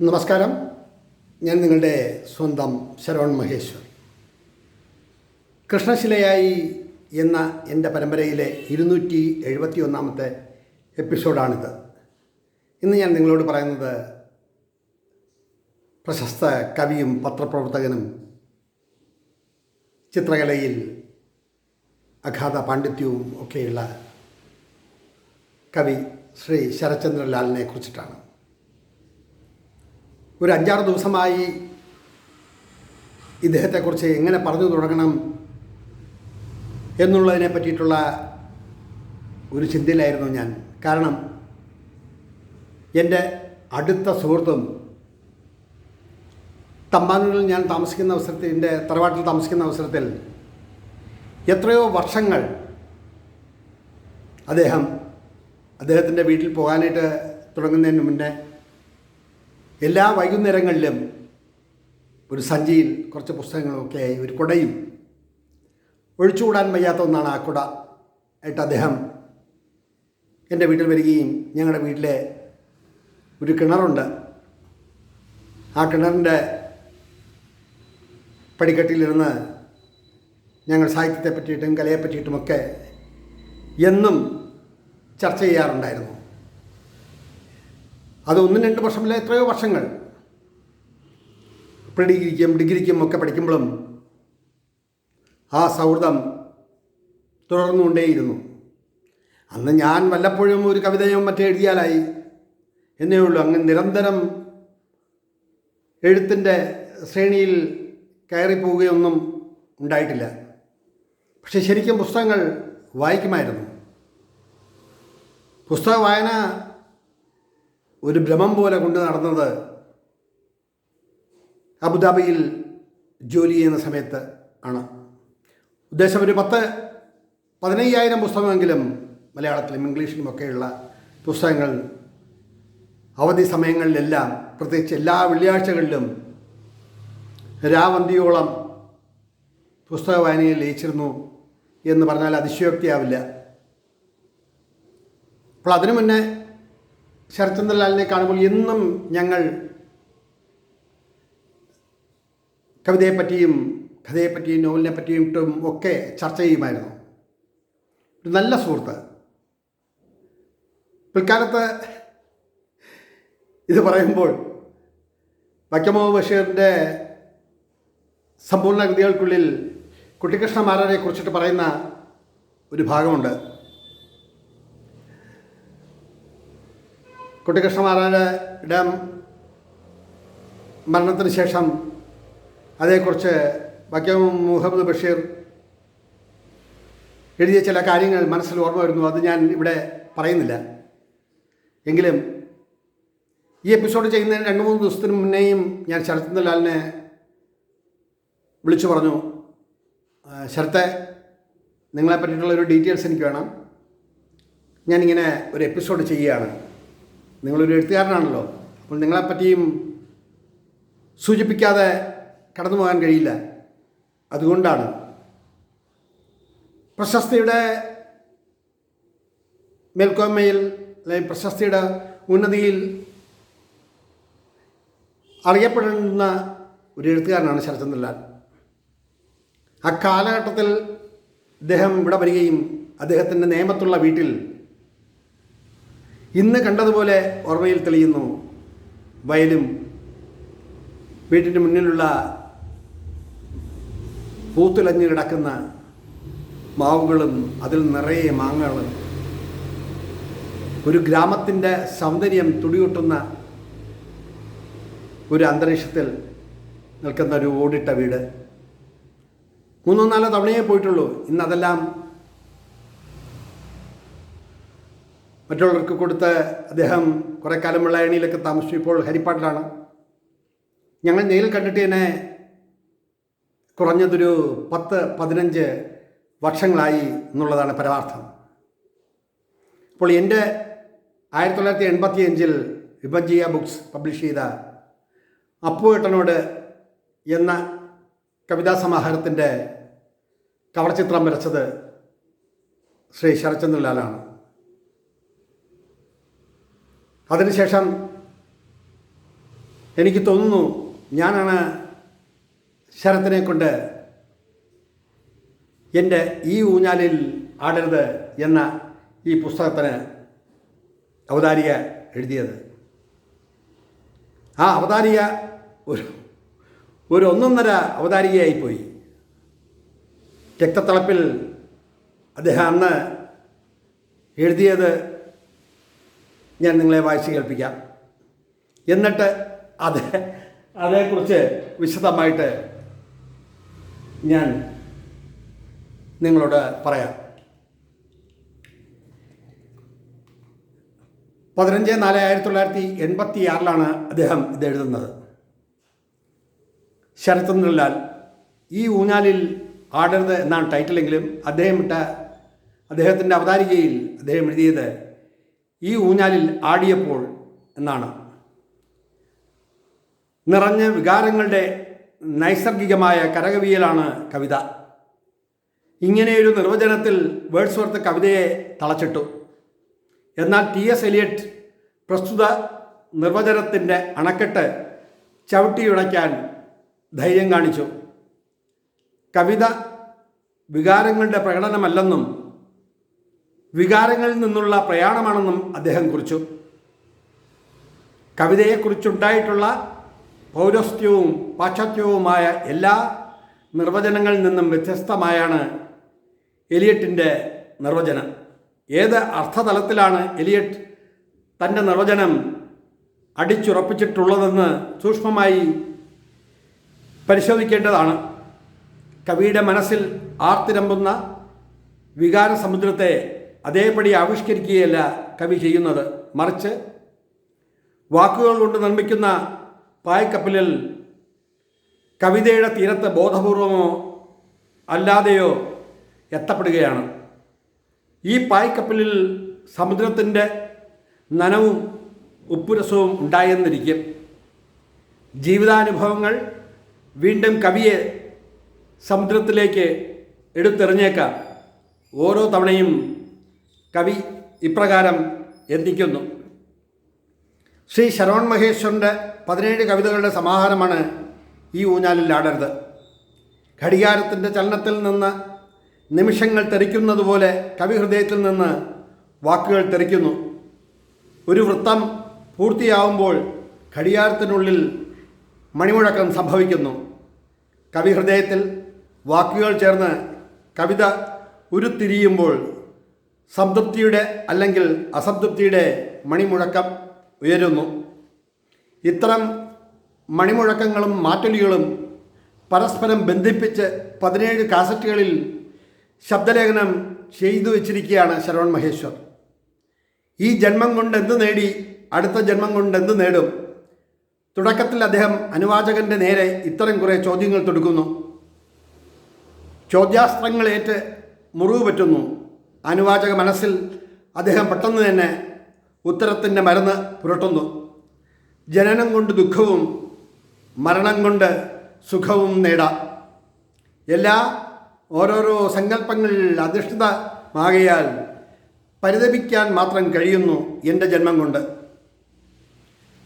നമസ്കാരം. ഞാൻ നിങ്ങളുടെ സ്വന്തം ശരവൺ മഹേശ്വർ. കൃഷ്ണശിലയായി എന്ന എന്റെ പരമ്പരയിലെ ഇരുന്നൂറ്റി എഴുപത്തി ഒന്നാമത്തെ എപ്പിസോഡാണിത്. ഇന്ന് ഞാൻ നിങ്ങളോട് പറയുന്നത് പ്രശസ്ത കവിയും പത്രപ്രവർത്തകനും ചിത്രകലയിൽ അഗാധ പാണ്ഡിത്യവും ഒക്കെയുള്ള കവി ശ്രീ ശരത്ചന്ദ്രലാലിനെ കുറിച്ചിട്ടാണ്. ഒരു അഞ്ചാറ് ദിവസമായി ഇദ്ദേഹത്തെക്കുറിച്ച് എങ്ങനെ പറഞ്ഞു തുടങ്ങണം എന്നുള്ളതിനെ പറ്റിയിട്ടുള്ള ഒരു ചിന്തയിലായിരുന്നു ഞാൻ. കാരണം എന്റെ അടുത്ത സുഹൃത്തും തമ്പാനൂരിൽ ഞാൻ താമസിക്കുന്ന അവസരത്തിൽ എന്റെ തറവാട്ടിൽ താമസിക്കുന്ന അവസരത്തിൽ എത്രയോ വർഷങ്ങൾ അദ്ദേഹം അദ്ദേഹത്തിന്റെ വീട്ടിൽ പോകാനായിട്ട് തുടങ്ങുന്നതിന് മുന്നേ എല്ലാ വൈകുന്നേരങ്ങളിലും ഒരു സഞ്ചിയിൽ കുറച്ച് പുസ്തകങ്ങളൊക്കെ ഒരു കുടയും. ഒഴിച്ചുകൂടാൻ വയ്യാത്ത ഒന്നാണ് ആ കുട. ആയിട്ട് അദ്ദേഹം എന്റെ വീട്ടിൽ വരികയും ഞങ്ങളുടെ വീട്ടിലെ ഒരു കിണറുണ്ട്. ആ കിണറിന്റെ പടിക്കെട്ടിലിരുന്ന് ഞങ്ങൾ സാഹിത്യത്തെ പറ്റിയിട്ടും കലയെ പറ്റിയിട്ടുമൊക്കെ എന്നും ചർച്ച ചെയ്യാറുണ്ടായിരുന്നു. അത് ഒന്നും രണ്ട് വർഷമില്ല എത്രയോ വർഷങ്ങൾ. പ്രീ ഡിഗ്രിക്കും ഡിഗ്രിക്കും ഒക്കെ പഠിക്കുമ്പോഴും ആ സൗഹൃദം തുടർന്നുകൊണ്ടേയിരുന്നു. അന്ന് ഞാൻ വല്ലപ്പോഴും ഒരു കവിതയോ മറ്റേ എഴുതിയാലായി. എന്നേ ഉള്ളൂ അങ്ങ് നിരന്തരം എഴുത്തിന്റെ ശ്രേണിയിൽ കയറിപ്പോവുകയൊന്നും ഉണ്ടായിട്ടില്ല. പക്ഷെ ശരിക്കും പുസ്തകങ്ങൾ വായിക്കുമായിരുന്നു. പുസ്തക വായന ഒരു ഭ്രമം പോലെ കൊണ്ട് നടന്നത് അബുദാബിയിൽ ജോലി ചെയ്യുന്ന സമയത്ത് ആണ്. ഉദ്ദേശം ഒരു പത്ത് പതിനയ്യായിരം പുസ്തകമെങ്കിലും മലയാളത്തിലും ഇംഗ്ലീഷിലും ഇംഗ്ലീഷിലുമൊക്കെയുള്ള പുസ്തകങ്ങൾ അവധി സമയങ്ങളിലെല്ലാം പ്രത്യേകിച്ച് എല്ലാ വെള്ളിയാഴ്ചകളിലും രാവന്തിയോളം പുസ്തക വായനയിൽ ലയിച്ചിരുന്നു എന്ന് പറഞ്ഞാൽ അതിശയോക്തിയാവില്ല. അപ്പോൾ അതിനു മുന്നേ ശരത്ചന്ദ്രലാലിനെ കാണുമ്പോൾ എന്നും ഞങ്ങൾ കവിതയെപ്പറ്റിയും കഥയെപ്പറ്റിയും നോവലിനെ പറ്റിയിട്ടും ഒക്കെ ചർച്ച ചെയ്യുമായിരുന്നു. ഒരു നല്ല സുഹൃത്ത്. പിൽക്കാലത്ത് ഇത് പറയുമ്പോൾ വൈക്കമോ ബഷീറിന്റെ സമ്പൂർണ കൃതികൾക്കുള്ളിൽ കുട്ടിക്കൃഷ്ണമാരനെ കുറിച്ചിട്ട് പറയുന്ന ഒരു ഭാഗമുണ്ട്. കുട്ടിക്കൃഷ്ണമാരാരുടെ മരണത്തിന് ശേഷം അതേക്കുറിച്ച് വക്കം മുഹമ്മദ് ബഷീർ എഴുതിയ ചില കാര്യങ്ങൾ മനസ്സിൽ ഓർമ്മ വരുന്നു. അത് ഞാൻ ഇവിടെ പറയുന്നില്ല. എങ്കിലും ഈ എപ്പിസോഡ് ചെയ്യുന്നതിന് രണ്ട് മൂന്ന് ദിവസത്തിന് മുന്നേയും ഞാൻ ശരത്ചന്ദ്ര ലാലിനെ വിളിച്ചു പറഞ്ഞു. ശരത്തെ നിങ്ങളെ പറ്റിയിട്ടുള്ള ഒരു ഡീറ്റെയിൽസ് എനിക്ക് വേണം. ഞാനിങ്ങനെ ഒരു എപ്പിസോഡ് ചെയ്യുകയാണ്. നിങ്ങളൊരു എഴുത്തുകാരനാണല്ലോ. അപ്പോൾ നിങ്ങളെപ്പറ്റിയും സൂചിപ്പിക്കാതെ കടന്നു പോകാൻ കഴിയില്ല. അതുകൊണ്ടാണ് പ്രശസ്തിയുടെ മേൽക്കോയ്മയിൽ അല്ലെങ്കിൽ പ്രശസ്തിയുടെ ഉന്നതിയിൽ അറിയപ്പെടുന്ന ഒരു എഴുത്തുകാരനാണ് ശരത്ചന്ദ്രലാൽ ആ കാലഘട്ടത്തിൽ അദ്ദേഹം ഇവിടെ വരികയും അദ്ദേഹത്തിന്റെ നിയമത്തുള്ള വീട്ടിൽ ഇന്ന് കണ്ടതുപോലെ ഓർമ്മയിൽ തെളിയുന്നു വയലും വീട്ടിന്റെ മുന്നിലുള്ള പൂത്തുലഞ്ഞു കിടക്കുന്ന മാവുകളും അതിൽ നിറയെ മാങ്ങകളും. ഒരു ഗ്രാമത്തിന്റെ സൗന്ദര്യം തുടിയൂട്ടുന്ന ഒരു അന്തരീക്ഷത്തിൽ നിൽക്കുന്ന ഒരു ഓടിട്ട വീട്. മൂന്നോ നാലോ തവണയേ പോയിട്ടുള്ളൂ. ഇന്ന് മറ്റുള്ളവർക്ക് കൊടുത്ത് അദ്ദേഹം കുറേ കാലം വെള്ളായണിയിലൊക്കെ താമസിച്ചു ഇപ്പോൾ ഹരിപ്പാട്ടിലാണ്. ഞങ്ങൾ നെയിൽ കണ്ടിട്ട് തന്നെ കുറഞ്ഞതൊരു പത്ത് പതിനഞ്ച് വർഷങ്ങളായി എന്നുള്ളതാണ് പരമാർത്ഥം. അപ്പോൾ എന്റെ ആയിരത്തി തൊള്ളായിരത്തി എൺപത്തി അഞ്ചിൽ വിഭജിയ ബുക്സ് പബ്ലിഷ് ചെയ്ത അപ്പുവേട്ടനോട് എന്ന കവിതാ സമാഹാരത്തിന്റെ കവർ ചിത്രം വരച്ചത് ശ്രീ ശരത്ചന്ദ്രലാലാണ് അതിനുശേഷം എനിക്ക് തോന്നുന്നു ഞാനാണ് ശരത്തിനെ കൊണ്ട് എന്റെ ഈ ഊഞ്ഞാലിൽ ആടരുത് എന്ന ഈ പുസ്തകത്തിന് അവതാരിക എഴുതിയത്. ആ അവതാരിക ഒരു ഒരു ഒന്നൊന്നര അവതാരികയായിപ്പോയി രക്തത്തിളപ്പിൽ അദ്ദേഹം അന്ന് എഴുതിയത് ഞാൻ നിങ്ങളെ വായിച്ച് കേൾപ്പിക്കാം. എന്നിട്ട് അത് അതേക്കുറിച്ച് വിശദമായിട്ട് ഞാൻ നിങ്ങളോട് പറയാം. പതിനഞ്ച് നാല് ആയിരത്തി തൊള്ളായിരത്തി എൺപത്തി ആറിലാണ് അദ്ദേഹം ഇത് എഴുതുന്നത്. ശരത്ചന്ദ്രലാൽ ഈ ഊഞ്ഞാലിൽ ആടരുത് എന്നാണ് ടൈറ്റിലെങ്കിലും അദ്ദേഹം ഇട്ട അദ്ദേഹത്തിന്റെ അവതാരികയിൽ അദ്ദേഹം എഴുതിയത് ഈ ഊഞ്ഞാലിൽ ആടിയപ്പോൾ എന്നാണ്. നിറഞ്ഞ വികാരങ്ങളുടെ നൈസർഗികമായ കരകവിയലാണ് കവിത. ഇങ്ങനെയൊരു നിർവചനത്തിൽ വേർഡ്സ്വർത്ത് കവിതയെ തളച്ചിട്ടു. എന്നാൽ ടി എസ് എലിയറ്റ് പ്രസ്തുത നിർവചനത്തിന്റെ അണക്കെട്ട് ചവിട്ടിയുടയ്ക്കാൻ ധൈര്യം കാണിച്ചു. കവിത വികാരങ്ങളുടെ പ്രകടനമല്ലെന്നും വികാരങ്ങളിൽ നിന്നുള്ള പ്രയാണമാണെന്നും അദ്ദേഹം കുറിച്ചു. കവിതയെക്കുറിച്ചുണ്ടായിട്ടുള്ള പൗരസ്ത്യവും പാശ്ചാത്യവുമായ എല്ലാ നിർവചനങ്ങളിൽ നിന്നും വ്യത്യസ്തമായാണ് എലിയറ്റിന്റെ നിർവചനം. ഏത് അർത്ഥതലത്തിലാണ് എലിയറ്റ് തന്റെ നിർവചനം അടിച്ചുറപ്പിച്ചിട്ടുള്ളതെന്ന് സൂക്ഷ്മമായി പരിശോധിക്കേണ്ടതാണ്. കവിയുടെ മനസ്സിൽ ആർത്തിരമ്പുന്ന വികാര സമുദ്രത്തെ അതേപടി ആവിഷ്കരിക്കുകയല്ല കവി ചെയ്യുന്നത്. മറിച്ച് വാക്കുകൾ കൊണ്ട് നിർമ്മിക്കുന്ന പായ്ക്കപ്പലിൽ കവിതയുടെ തീരത്ത് ബോധപൂർവമോ അല്ലാതെയോ എത്തപ്പെടുകയാണ്. ഈ പായ്ക്കപ്പലിൽ സമുദ്രത്തിന്റെ നനവും ഉപ്പുരസവും ഉണ്ടായെന്നിരിക്കും. ജീവിതാനുഭവങ്ങൾ വീണ്ടും കവിയെ സമുദ്രത്തിലേക്ക് എടുത്തെറിഞ്ഞേക്കാം. ഓരോ തവണയും കവി ഇപ്രകാരം എത്തിക്കുന്നു ശ്രീ ശരവൺ മഹേശ്വരന്റെ പതിനേഴ് കവിതകളുടെ സമാഹാരമാണ് ഈ ഊഞ്ഞാലിൽ ആടരുത്. ഘടികാരത്തിന്റെ ചലനത്തിൽ നിന്ന് നിമിഷങ്ങൾ തെറിക്കുന്നത് പോലെ കവിഹൃദയത്തിൽ നിന്ന് വാക്കുകൾ തെറിക്കുന്നു. ഒരു വൃത്തം പൂർത്തിയാവുമ്പോൾ ഘടികാരത്തിനുള്ളിൽ മണിമുഴക്കം സംഭവിക്കുന്നു. കവിഹൃദയത്തിൽ വാക്കുകൾ ചേർന്ന് കവിത ഉരുത്തിരിയുമ്പോൾ സംതൃപ്തിയുടെ അല്ലെങ്കിൽ അസംതൃപ്തിയുടെ മണിമുഴക്കം ഉയരുന്നു. ഇത്തരം മണിമുഴക്കങ്ങളും മാറ്റൊലികളും പരസ്പരം ബന്ധിപ്പിച്ച് പതിനേഴ് കാസറ്റുകളിൽ ശബ്ദലേഖനം ചെയ്തു വച്ചിരിക്കുകയാണ് ശരവൺ മഹേശ്വർ. ഈ ജന്മം കൊണ്ട് എന്ത് നേടി അടുത്ത ജന്മം കൊണ്ട് എന്ത് നേടും? തുടക്കത്തിൽ അദ്ദേഹം അനുവാചകന്റെ നേരെ ഇത്തരം കുറേ ചോദ്യങ്ങൾ തൊടുക്കുന്നു. ചോദ്യാസ്ത്രങ്ങളേറ്റ് മുറിവ് പറ്റുന്നു. അനുവാചക മനസ്സിൽ അദ്ദേഹം പെട്ടെന്ന് തന്നെ ഉത്തരത്തിന്റെ മരുന്ന് പുരട്ടുന്നു. ജനനം കൊണ്ട് ദുഃഖവും മരണം കൊണ്ട് സുഖവും നേടാം. എല്ലാ ഓരോരോ സങ്കല്പങ്ങളിൽ അധിഷ്ഠിതമാകയാൽ പരിതപിക്കാൻ മാത്രം കഴിയുന്നു എന്റെ ജന്മം കൊണ്ട്.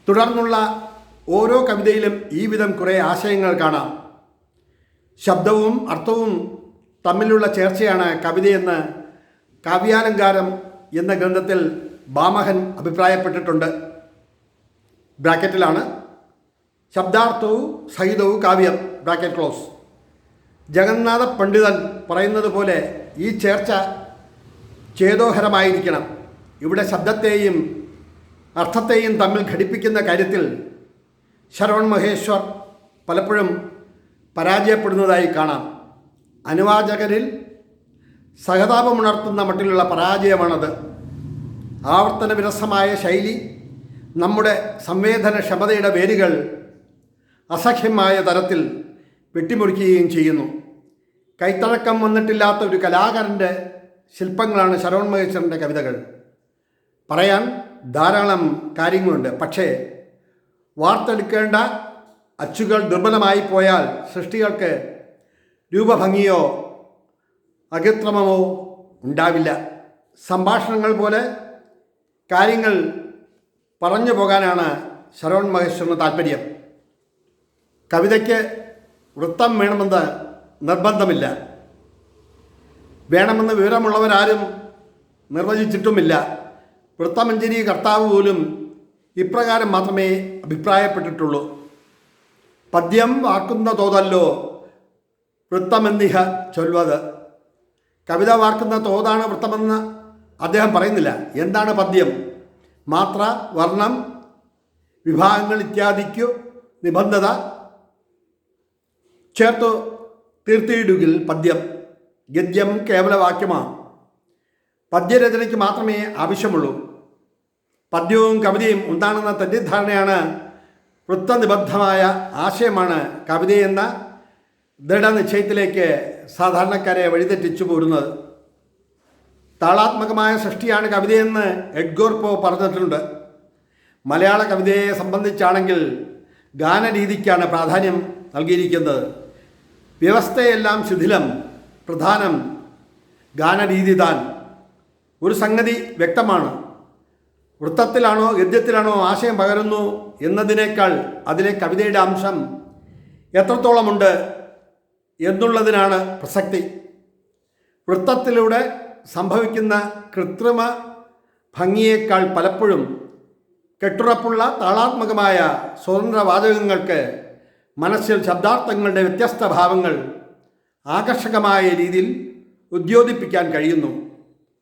തുടർന്നുള്ള ഓരോ കവിതയിലും ഈ വിധം കുറേ ആശയങ്ങൾ കാണാം. ശബ്ദവും അർത്ഥവും തമ്മിലുള്ള ചേർച്ചയാണ് കവിതയെന്ന് കാവ്യാലങ്കാരം എന്ന ഗ്രന്ഥത്തിൽ ബാമഹൻ അഭിപ്രായപ്പെട്ടിട്ടുണ്ട്. ബ്രാക്കറ്റിലാണ് ശബ്ദാർത്ഥവും സഹിതവും കാവ്യം. Bracket close. ജഗന്നാഥ പണ്ഡിതൻ പറയുന്നത് പോലെ ഈ ചേർച്ച ചേതോഹരമായിരിക്കണം. ഇവിടെ ശബ്ദത്തെയും അർത്ഥത്തെയും തമ്മിൽ ഘടിപ്പിക്കുന്ന കാര്യത്തിൽ ശരവൺ മഹേശ്വർ പലപ്പോഴും പരാജയപ്പെടുന്നതായി കാണാം. അനുവാചകരിൽ സഹതാപമുണർത്തുന്ന മട്ടിലുള്ള പരാജയമാണത്. ആവർത്തന വിരസമായ ശൈലി നമ്മുടെ സംവേദനക്ഷമതയുടെ വേരുകൾ അസഖ്യമായ തരത്തിൽ വെട്ടിമുറിക്കുകയും ചെയ്യുന്നു. കൈത്തഴക്കം വന്നിട്ടില്ലാത്ത ഒരു കലാകാരന്റെ ശില്പങ്ങളാണ് ശരവൺ മഹേശ്വരന്റെ കവിതകൾ. പറയാൻ ധാരാളം കാര്യങ്ങളുണ്ട്. പക്ഷേ വാർത്തെടുക്കേണ്ട അച്ചുകൾ ദുർബലമായി പോയാൽ സൃഷ്ടികൾക്ക് രൂപഭംഗിയോ അകൃത്രിമമോ ഉണ്ടാവില്ല. സംഭാഷണങ്ങൾ പോലെ കാര്യങ്ങൾ പറഞ്ഞു പോകാനാണ് ശരവൺ മഹേശ്വരന് താല്പര്യം. കവിതയ്ക്ക് വൃത്തം വേണമെന്ന് നിർബന്ധമില്ല. വേണമെന്ന് വിവരമുള്ളവരാരും നിർവചിച്ചിട്ടുമില്ല. വൃത്തമഞ്ജരി കർത്താവ് പോലും ഇപ്രകാരം മാത്രമേ അഭിപ്രായപ്പെട്ടിട്ടുള്ളൂ. പദ്യം വാക്കുന്ന തോതല്ലോ വൃത്തമെന്നിഹ ചൊൽവത് കവിത വാർക്കുന്ന തോതാണ് വൃത്തമെന്ന് അദ്ദേഹം പറയുന്നില്ല. എന്താണ് പദ്യം? മാത്ര വർണം വിഭാഗങ്ങൾ ഇത്യാദിക്കു നിബന്ധത ചേർത്തു തീർത്തിയിടുകിൽ പദ്യം. ഗദ്യം കേവലവാക്യമാണ്. പദ്യരചനയ്ക്ക് മാത്രമേ ആവശ്യമുള്ളൂ. പദ്യവും കവിതയും ഉണ്ടാണെന്ന തെറ്റിദ്ധാരണയാണ് വൃത്തനിബദ്ധമായ ആശയമാണ് കവിതയെന്ന ദൃഢനിശ്ചയത്തിലേക്ക് സാധാരണക്കാരെ വഴിതെറ്റിച്ചു പോരുന്നത്. താളാത്മകമായ സൃഷ്ടിയാണ് കവിതയെന്ന് എഡ്ഗോർ പോ പറഞ്ഞിട്ടുണ്ട്. മലയാള കവിതയെ സംബന്ധിച്ചാണെങ്കിൽ ഗാനരീതിക്കാണ് പ്രാധാന്യം നൽകിയിരിക്കുന്നത്. വ്യവസ്ഥയെല്ലാം ശിഥിലം പ്രധാനം ഗാനരീതി താൻ. ഒരു സംഗതി വ്യക്തമാണ്. വൃത്തത്തിലാണോ ഗദ്യത്തിലാണോ ആശയം പകരുന്നു എന്നതിനേക്കാൾ അതിലെ കവിതയുടെ അംശം എത്രത്തോളമുണ്ട് എന്നുള്ളതിനാണ് പ്രസക്തി. വൃത്തത്തിലൂടെ സംഭവിക്കുന്ന കൃത്രിമ ഭംഗിയേക്കാൾ പലപ്പോഴും കെട്ടുറപ്പുള്ള താളാത്മകമായ സ്വതന്ത്ര വാചകങ്ങൾക്ക് മനസ്സിൽ ശബ്ദാർത്ഥങ്ങളുടെ വ്യത്യസ്ത ഭാവങ്ങൾ ആകർഷകമായ രീതിയിൽ ഉദ്യോതിപ്പിക്കാൻ കഴിയുന്നു.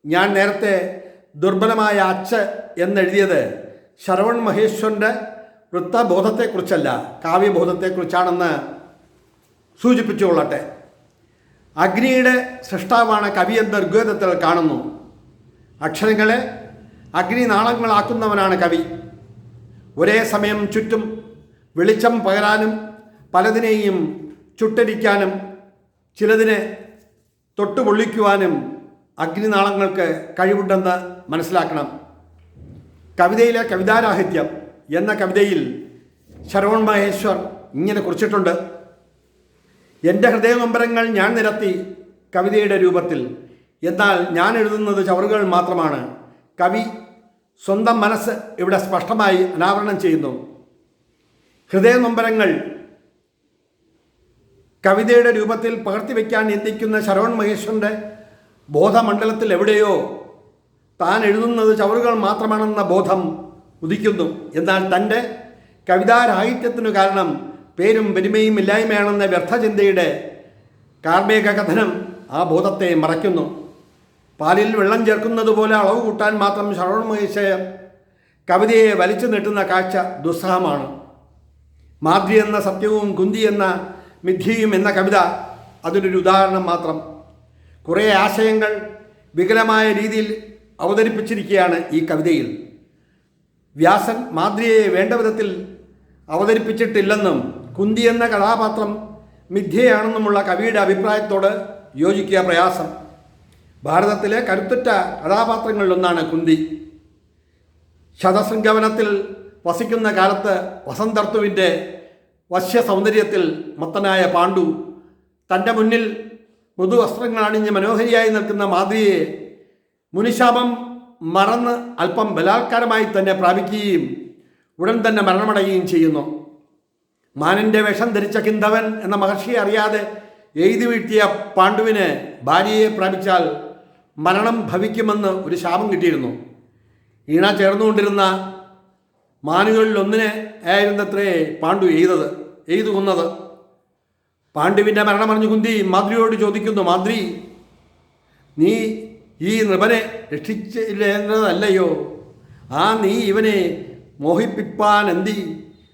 ഞാൻ നേരത്തെ ദുർബലമായ അച്ച് എന്നെഴുതിയത് ശരവൺ മഹേശ്വരന്റെ വൃത്തബോധത്തെക്കുറിച്ചല്ല കാവ്യബോധത്തെക്കുറിച്ചാണെന്ന് സൂചിപ്പിച്ചുകൊള്ളട്ടെ. അഗ്നിയുടെ സൃഷ്ടാവാണ് കവി എന്ന് ഋഗ്വേദത്തിൽ കാണുന്നു. അക്ഷരങ്ങളെ അഗ്നി അഗ്നിനാളങ്ങളാക്കുന്നവനാണ് കവി. ഒരേ സമയം ചുറ്റും വെളിച്ചം പകരാനും പലതിനെയും ചുട്ടരിക്കാനും ചിലതിനെ തൊട്ടുപൊള്ളിക്കുവാനും അഗ്നിനാളങ്ങൾക്ക് കഴിവുണ്ടെന്ന് മനസ്സിലാക്കണം. കവിതയിലെ കവിതാരാഹിത്യം എന്ന കവിതയിൽ ശരവൺ മഹേശ്വർ ഇങ്ങനെ കുറിച്ചിട്ടുണ്ട്. എന്റെ ഹൃദയനൊമ്പരങ്ങൾ ഞാൻ നിരത്തി കവിതയുടെ രൂപത്തിൽ. എന്നാൽ ഞാൻ എഴുതുന്നത് ചവറുകൾ മാത്രമാണ്. കവി സ്വന്തം മനസ്സ് ഇവിടെ സ്പഷ്ടമായി അനാവരണം ചെയ്യുന്നു. ഹൃദയനൊമ്പരങ്ങൾ കവിതയുടെ രൂപത്തിൽ പകർത്തി പകർത്തിവെക്കാൻ യത്നിക്കുന്ന ശരവൺ മഹേശ്വരന്റെ ബോധമണ്ഡലത്തിൽ എവിടെയോ താൻ എഴുതുന്നത് ചവറുകൾ മാത്രമാണെന്ന ബോധം ഉദിക്കുന്നു. എന്നാൽ തന്റെ കവിതാരാഹിത്യത്തിനു കാരണം പേരും പെരുമയും ഇല്ലായ്മയാണെന്ന വ്യർത്ഥചിന്തയുടെ കാർമേക കഥനം ആ ബോധത്തെ മറയ്ക്കുന്നു. പാലിൽ വെള്ളം ചേർക്കുന്നത് പോലെ അളവ് കൂട്ടാൻ മാത്രം ശരവൺ മഹേശയർ കവിതയെ വലിച്ചു നീട്ടുന്ന കാഴ്ച ദുസ്സഹമാണ്. മാദ്രി എന്ന സത്യവും കുന്തി എന്ന മിഥ്യയും എന്ന കവിത അതിനൊരു ഉദാഹരണം മാത്രം. കുറേ ആശയങ്ങൾ വികലമായ രീതിയിൽ അവതരിപ്പിച്ചിരിക്കുകയാണ് ഈ കവിതയിൽ. വ്യാസൻ മാദ്രിയെ വേണ്ട വിധത്തിൽ അവതരിപ്പിച്ചിട്ടില്ലെന്നും കുന്തി എന്ന കഥാപാത്രം മിഥ്യയാണെന്നുമുള്ള കവിയുടെ അഭിപ്രായത്തോട് യോജിക്കുക പ്രയാസം. ഭാരതത്തിലെ കരുത്തുറ്റ കഥാപാത്രങ്ങളിലൊന്നാണ് കുന്തി. ശതശൃംഗവനത്തിൽ വസിക്കുന്ന കാലത്ത് വസന്തർത്തുവിന്റെ വശ്യ സൗന്ദര്യത്തിൽ മത്തനായ പാണ്ഡു തന്റെ മുന്നിൽ മൃദുവസ്ത്രങ്ങൾ അണിഞ്ഞ് മനോഹരിയായി നിൽക്കുന്ന മാതിരിയെ മുനിശാപം മറന്ന് അല്പം ബലാത്കാരമായി തന്നെ പ്രാപിക്കുകയും ഉടൻ തന്നെ മരണമടയുകയും ചെയ്യുന്നു. മാനിന്റെ വേഷം ധരിച്ച കിന്തവൻ എന്ന മഹർഷിയെ അറിയാതെ എഴുതി വീഴ്ത്തിയ പാണ്ഡുവിന് ഭാര്യയെ പ്രാപിച്ചാൽ മരണം ഭവിക്കുമെന്ന് ഒരു ശാപം കിട്ടിയിരുന്നു. ഈണ ചേർന്നുകൊണ്ടിരുന്ന മാനുകളിൽ ഒന്നിനെ ആയിരുന്നത്രേ പാണ്ഡു എഴുതത് എഴുതു കൊന്നത്. പാണ്ഡുവിന്റെ മരണമറിഞ്ഞു കുന്തി മാദ്രിയോട് ചോദിക്കുന്നു മാദ്രി നീ ഈ നൃപനെ രക്ഷിച്ചില്ലേണ്ടതല്ലയോ ആ നീ ഇവനെ മോഹിപ്പിപ്പാൻ എന്തി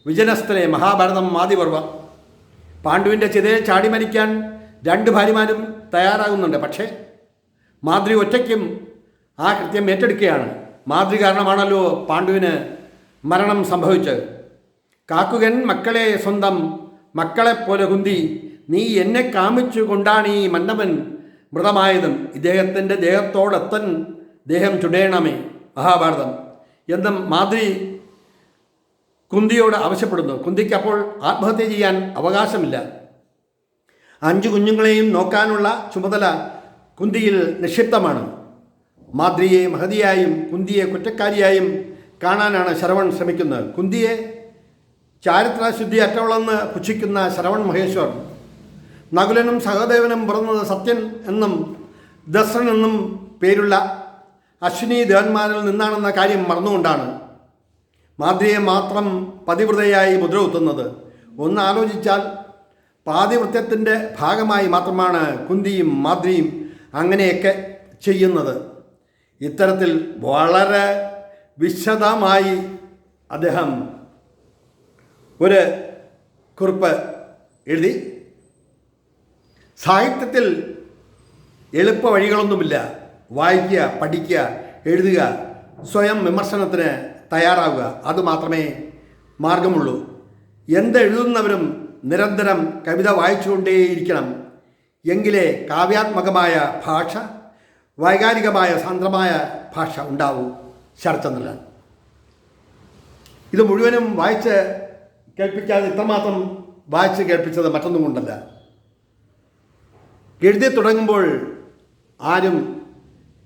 വിജനസ്ഥലെ മഹാഭാരതം ആദിപർവ പാണ്ഡുവിന്റെ ചിതയെ ചാടി മരിക്കാൻ രണ്ട് ഭാര്യമാരും തയ്യാറാകുന്നുണ്ട്. പക്ഷേ മാതൃ ഒറ്റയ്ക്കും ആ കൃത്യം ഏറ്റെടുക്കുകയാണ്. മാതൃ കാരണമാണല്ലോ പാണ്ഡുവിന് മരണം സംഭവിച്ചത്. കാക്കുകൻ മക്കളെ സ്വന്തം മക്കളെപ്പോലെ കുന്തി നീ എന്നെ കാമിച്ചു കൊണ്ടാണ് ഈ മന്നവൻ മൃതമായതും ഇദ്ദേഹത്തിന്റെ ദേഹത്തോടൊത്തൻ ദേഹം ചുടേണമേ. മഹാഭാരതം. എന്നും മാദ്രി കുന്തിയോട് ആവശ്യപ്പെടുന്നു. കുന്തിക്ക് അപ്പോൾ ആത്മഹത്യ ചെയ്യാൻ അവകാശമില്ല. അഞ്ചു കുഞ്ഞുങ്ങളെയും നോക്കാനുള്ള ചുമതല കുന്തിയിൽ നിക്ഷിപ്തമാണ്. മാദ്രിയെ മഹതിയായും കുന്തിയെ കുറ്റക്കാരിയായും കാണാനാണ് ശരവൺ ശ്രമിക്കുന്നത്. കുന്തിയെ ചാരിത്രശുദ്ധി അറ്റവളെന്ന് പുച്ഛിക്കുന്ന ശരവൺ മഹേശ്വർ നകുലനും സഹദേവനും പിറന്നത് സത്യൻ എന്നും ദസ്രൻ എന്നും പേരുള്ള അശ്വിനി ദേവന്മാരിൽ നിന്നാണെന്ന കാര്യം മറന്നുകൊണ്ടാണ്. മാദ്രിയെ മാത്രം പതിവ്രതയായി മുദ്രകുത്തുന്നത്. ഒന്ന് ആലോചിച്ചാൽ പാതിവൃത്യത്തിന്റെ ഭാഗമായി മാത്രമാണ് കുന്തിയും മാദ്രിയും അങ്ങനെയൊക്കെ ചെയ്യുന്നത്. ഇത്തരത്തിൽ വളരെ വിശദമായി അദ്ദേഹം ഒരു കുറിപ്പ് എഴുതി. സാഹിത്യത്തിൽ എളുപ്പ വഴികളൊന്നുമില്ല വായിക്കുക പഠിക്കുക എഴുതുക സ്വയം വിമർശനത്തിന് തയ്യാറാവുക. അതുമാത്രമേ മാർഗമുള്ളൂ. എന്തെഴുതുന്നവരും നിരന്തരം കവിത വായിച്ചുകൊണ്ടേയിരിക്കണം. എങ്കിലേ കാവ്യാത്മകമായ ഭാഷ വൈകാരികമായ സാന്ദ്രമായ ഭാഷ ഉണ്ടാവൂ. ശരത്ചന്ദ്രൻ ഇത് മുഴുവനും വായിച്ച് കേൾപ്പിക്കാതെ ഇത്രമാത്രം വായിച്ച് കേൾപ്പിച്ചത് മറ്റൊന്നും കൊണ്ടല്ല. എഴുതി തുടങ്ങുമ്പോൾ ആരും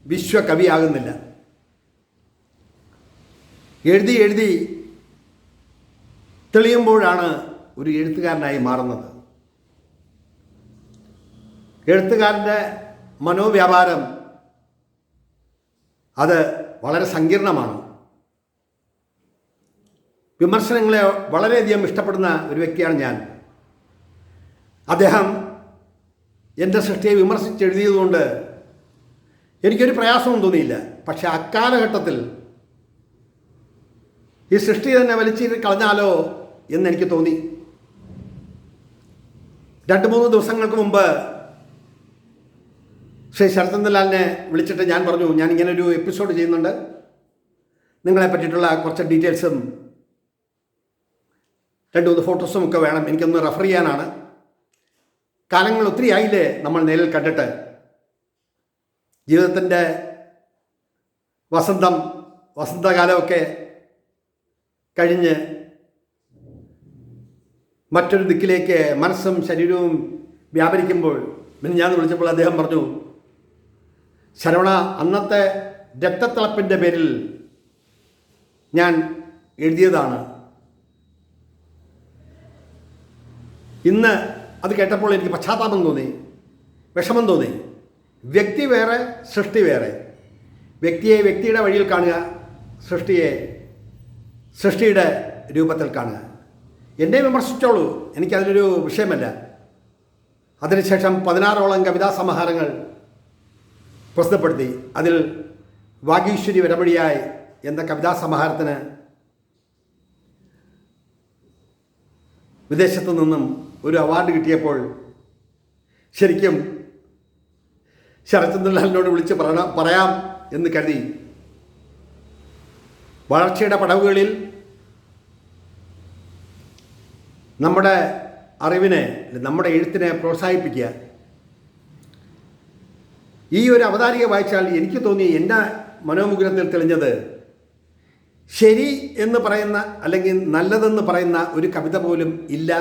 വിശ്വകവിയാകുന്നില്ല എഴുതി എഴുതി തെളിയുമ്പോഴാണ് ഒരു എഴുത്തുകാരനായി മാറുന്നത്. എഴുത്തുകാരന്റെ മനോവ്യാപാരം അത് വളരെ സങ്കീർണമാണ്. വിമർശനങ്ങളെ വളരെയധികം ഇഷ്ടപ്പെടുന്ന ഒരു വ്യക്തിയാണ് ഞാൻ. അദ്ദേഹം എന്റെ സൃഷ്ടിയെ വിമർശിച്ചെഴുതിയതുകൊണ്ട് എനിക്കൊരു പ്രയാസമൊന്നും തോന്നിയില്ല. പക്ഷെ അക്കാലഘട്ടത്തിൽ ഈ സൃഷ്ടി തന്നെ വലിച്ചു കളഞ്ഞാലോ എന്ന് എനിക്ക് തോന്നി. രണ്ട് മൂന്ന് ദിവസങ്ങൾക്ക് മുമ്പ് ശ്രീ ശരത്ചന്ദ്രലാലിനെ വിളിച്ചിട്ട് ഞാൻ പറഞ്ഞു ഞാൻ ഇങ്ങനെ ഒരു എപ്പിസോഡ് ചെയ്യുന്നുണ്ട്. നിങ്ങളെ പറ്റിയിട്ടുള്ള കുറച്ച് ഡീറ്റെയിൽസും രണ്ട് മൂന്ന് ഫോട്ടോസും ഒക്കെ വേണം. എനിക്കൊന്ന് റെഫർ ചെയ്യാനാണ്. കാലങ്ങൾ ഒത്തിരി ആയില്ലേ നമ്മൾ നേരിൽ കണ്ടിട്ട്. ജീവിതത്തിന്റെ വസന്തം വസന്തകാലമൊക്കെ കഴിഞ്ഞ് മറ്റൊരു ദിക്കിലേക്ക് മനസ്സും ശരീരവും വ്യാപരിക്കുമ്പോൾ ഞാൻ വിളിച്ചപ്പോൾ അദ്ദേഹം പറഞ്ഞു ശരവണ അന്നത്തെ രക്തത്തിളപ്പിന്റെ പേരിൽ ഞാൻ എഴുതിയതാണ്. ഇന്ന് അത് കേട്ടപ്പോൾ എനിക്ക് പശ്ചാത്താപം തോന്നി വിഷമം തോന്നി. വ്യക്തി വേറെ സൃഷ്ടി വേറെ. വ്യക്തിയെ വ്യക്തിയുടെ വഴിയിൽ കാണുക സൃഷ്ടിയെ സൃഷ്ടിയുടെ രൂപത്തിൽ കാണുക. എന്നെ വിമർശിച്ചോളൂ. എനിക്കതിലൊരു വിഷയമല്ല. അതിനുശേഷം പതിനാറോളം കവിതാ സമാഹാരങ്ങൾ പ്രസിദ്ധപ്പെടുത്തി. അതിൽ വാഗീശ്വരി വരമടിയായി എന്ന കവിതാ സമാഹാരത്തിന് വിദേശത്തു നിന്നും ഒരു അവാർഡ് കിട്ടിയപ്പോൾ ശരിക്കും ശരത്ചന്ദ്രലാലിനോട് വിളിച്ച് പറയണം പറയാം എന്ന് കരുതി. വളർച്ചയുടെ പടവുകളിൽ നമ്മുടെ അറിവിനെ നമ്മുടെ എഴുത്തിനെ പ്രോത്സാഹിപ്പിക്കുക. ഈ ഒരു അവതാരിക വായിച്ചാൽ എനിക്ക് തോന്നി എന്റെ മനോമുഗ്രത്തിൽ തെളിഞ്ഞത് ശരി എന്ന് പറയുന്ന അല്ലെങ്കിൽ നല്ലതെന്ന് പറയുന്ന ഒരു കവിത പോലും ഇല്ല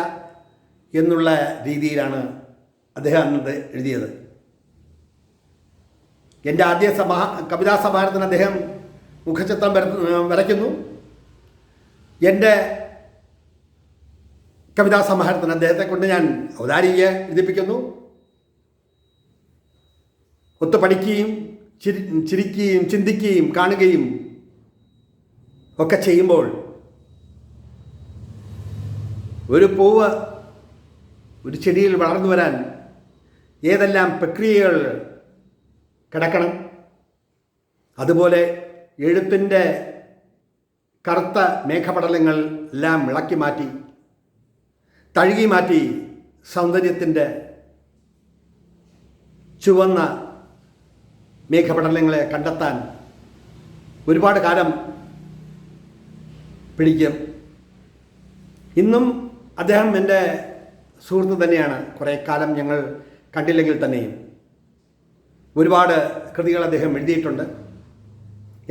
എന്നുള്ള രീതിയിലാണ് അദ്ദേഹം അന്നത് എഴുതിയത്. എന്റെ ആദ്യ സമാ കവിതാ സമാഹാരത്തിന് അദ്ദേഹം മുഖചിത്രം വര വരയ്ക്കുന്നു. എന്റെ കവിതാ സമാഹാരത്തിന് അദ്ദേഹത്തെ കൊണ്ട് ഞാൻ ഔദാരിക എഴുതിപ്പിക്കുന്നു. ഒത്തു പഠിക്കുകയും ചിരി ചിരിക്കുകയും ചിന്തിക്കുകയും കാണുകയും ഒക്കെ ചെയ്യുമ്പോൾ ഒരു പൂവ് ഒരു ചെടിയിൽ വളർന്നു വരാൻ ഏതെല്ലാം പ്രക്രിയകൾ കിടക്കണം? അതുപോലെ എഴുത്തിന്റെ കറുത്ത മേഘപടലങ്ങൾ എല്ലാം ഇളക്കി മാറ്റി തഴുകി മാറ്റി സൗന്ദര്യത്തിന്റെ ചുവന്ന മേഘപടലങ്ങളെ കണ്ടെത്താൻ ഒരുപാട് കാലം പിടിക്കും. ഇന്നും അദ്ദേഹം എന്റെ സുഹൃത്ത് തന്നെയാണ്. കുറേ കാലം ഞങ്ങൾ കണ്ടില്ലെങ്കിൽ തന്നെയും. ഒരുപാട് കൃതികൾ അദ്ദേഹം എഴുതിയിട്ടുണ്ട്.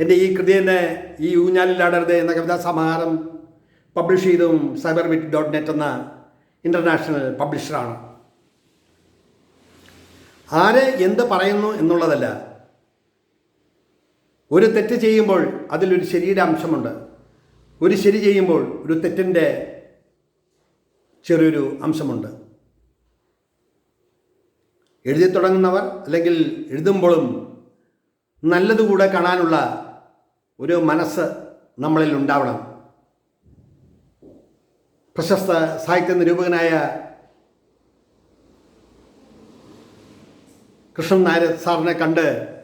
എന്റെ ഈ കൃതി തന്നെ ഈ ഊഞ്ഞാലിലാടരുത് എന്ന കവിതാ സമാഹാരം പബ്ലിഷ് ചെയ്തതും സൈബർ വിറ്റ് ഡോട്ട് നെറ്റ് എന്ന ഇന്റർനാഷണൽ പബ്ലിഷറാണ് ആര് എന്ത് പറയുന്നു എന്നുള്ളതല്ല. ഒരു തെറ്റ് ചെയ്യുമ്പോൾ അതിലൊരു ശരിയുടെ അംശമുണ്ട്. ഒരു ശരി ചെയ്യുമ്പോൾ ഒരു തെറ്റിന്റെ ചെറിയൊരു അംശമുണ്ട്. എഴുതി തുടങ്ങുന്നവർ അല്ലെങ്കിൽ എഴുതുമ്പോഴും നല്ലതുകൂടെ കാണാനുള്ള ഒരു മനസ്സ് നമ്മളിൽ ഉണ്ടാവണം. പ്രശസ്ത സാഹിത്യ നിരൂപകനായ കൃഷ്ണൻ നായർ സാറിനെ കണ്ട്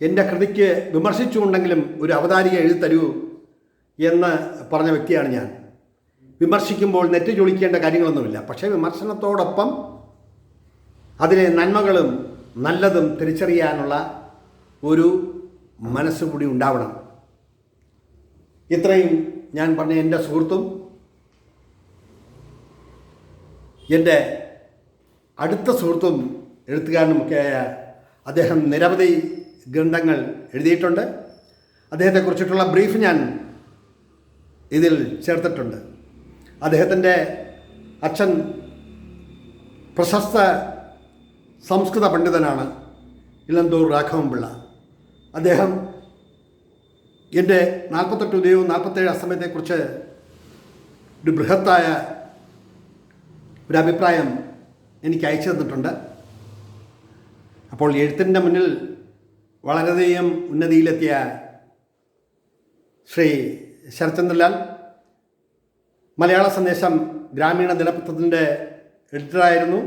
എന്റെ കൃതിക്ക് വിമർശിച്ചുകൊണ്ടെങ്കിലും ഒരു അവതാരിക എഴുതി തരൂ എന്ന് പറഞ്ഞ വ്യക്തിയാണ് ഞാൻ. വിമർശിക്കുമ്പോൾ നെറ്റ് ചൊളിക്കേണ്ട കാര്യങ്ങളൊന്നുമില്ല. പക്ഷേ വിമർശനത്തോടൊപ്പം അതിലെ നന്മകളും നല്ലതും തിരിച്ചറിയാനുള്ള ഒരു മനസ്സുകൂടി ഉണ്ടാവണം. ഇത്രയും ഞാൻ പറഞ്ഞ എന്റെ സുഹൃത്തും എന്റെ അടുത്ത സുഹൃത്തും എഴുത്തുകാരനുമൊക്കെയായ അദ്ദേഹം നിരവധി ഗ്രന്ഥങ്ങൾ എഴുതിയിട്ടുണ്ട്. അദ്ദേഹത്തെക്കുറിച്ചിട്ടുള്ള ബ്രീഫ് ഞാൻ ഇതിൽ ചേർത്തിട്ടുണ്ട്. അദ്ദേഹത്തിന്റെ അച്ഛൻ പ്രശസ്ത സംസ്കൃത പണ്ഡിതനാണ് ഇളന്തൂർ രാഘവൻപിള്ള. അദ്ദേഹം എന്റെ നാൽപ്പത്തെട്ട് ഉദയവും നാൽപ്പത്തേഴ് അസമയത്തെക്കുറിച്ച് ഒരു ബൃഹത്തായ ഒരു അഭിപ്രായം എനിക്ക് അയച്ചു തന്നിട്ടുണ്ട്. അപ്പോൾ എഴുത്തിന്റെ മുന്നിൽ വളരെയധികം ഉന്നതിയിലെത്തിയ ശ്രീ ശരത്ചന്ദ്രലാൽ മലയാള സന്ദേശം ഗ്രാമീണ ദിനപത്രത്തിന്റെ എഡിറ്ററായിരുന്നു.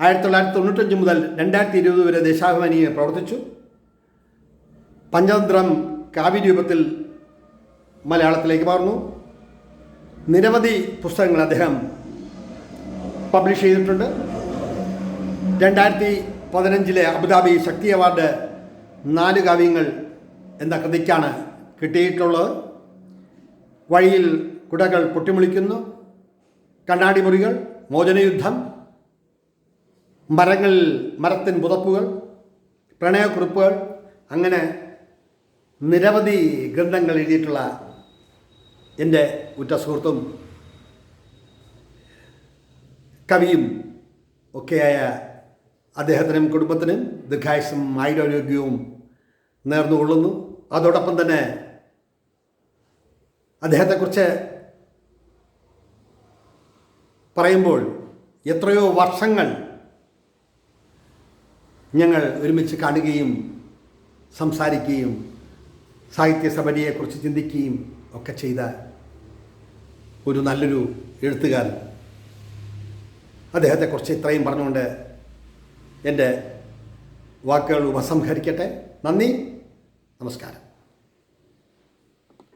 ആയിരത്തി തൊള്ളായിരത്തി തൊണ്ണൂറ്റഞ്ച് മുതൽ രണ്ടായിരത്തി ഇരുപത് വരെ ദേശാഭിമാനിയെ പ്രവർത്തിച്ചു. പഞ്ചതന്ത്രം കാവ്യരൂപത്തിൽ മലയാളത്തിലേക്ക് മാറുന്നു. നിരവധി പുസ്തകങ്ങൾ അദ്ദേഹം പബ്ലിഷ് ചെയ്തിട്ടുണ്ട്. രണ്ടായിരത്തി പതിനഞ്ചിലെ അബുദാബി ശക്തി അവാർഡ് നാല് കാവ്യങ്ങൾ എന്ന കൃതിക്കാണ് കിട്ടിയിട്ടുള്ളത്. വഴിയിൽ കുടകൾ പൊട്ടിമുളിക്കുന്നു. കണ്ണാടി മുറികൾ മോചനയുദ്ധം മരങ്ങളിൽ മരത്തിൻ പുതപ്പുകൾ പ്രണയക്കുറിപ്പുകൾ അങ്ങനെ നിരവധി ഗ്രന്ഥങ്ങൾ എഴുതിയിട്ടുള്ള എന്റെ ഉറ്റ സുഹൃത്തും കവിയും ഒക്കെയായ അദ്ദേഹത്തിനും കുടുംബത്തിനും ദീർഘായുസും ആയുരാരോഗ്യവും നേർന്നുകൊള്ളുന്നു. അതോടൊപ്പം തന്നെ അദ്ദേഹത്തെക്കുറിച്ച് പറയുമ്പോൾ എത്രയോ വർഷങ്ങൾ ഞങ്ങൾ ഒരുമിച്ച് കാണുകയും സംസാരിക്കുകയും സാഹിത്യ സഭനയെക്കുറിച്ച് ചിന്തിക്കുകയും ഒക്കെ ചെയ്ത ഒരു നല്ലൊരു എഴുത്തുകാരൻ. അദ്ദേഹത്തെക്കുറിച്ച് ഇത്രയും പറഞ്ഞുകൊണ്ട് എന്റെ വാക്കുകൾ ഉപസംഹരിക്കട്ടെ. നന്ദി. നമസ്കാരം.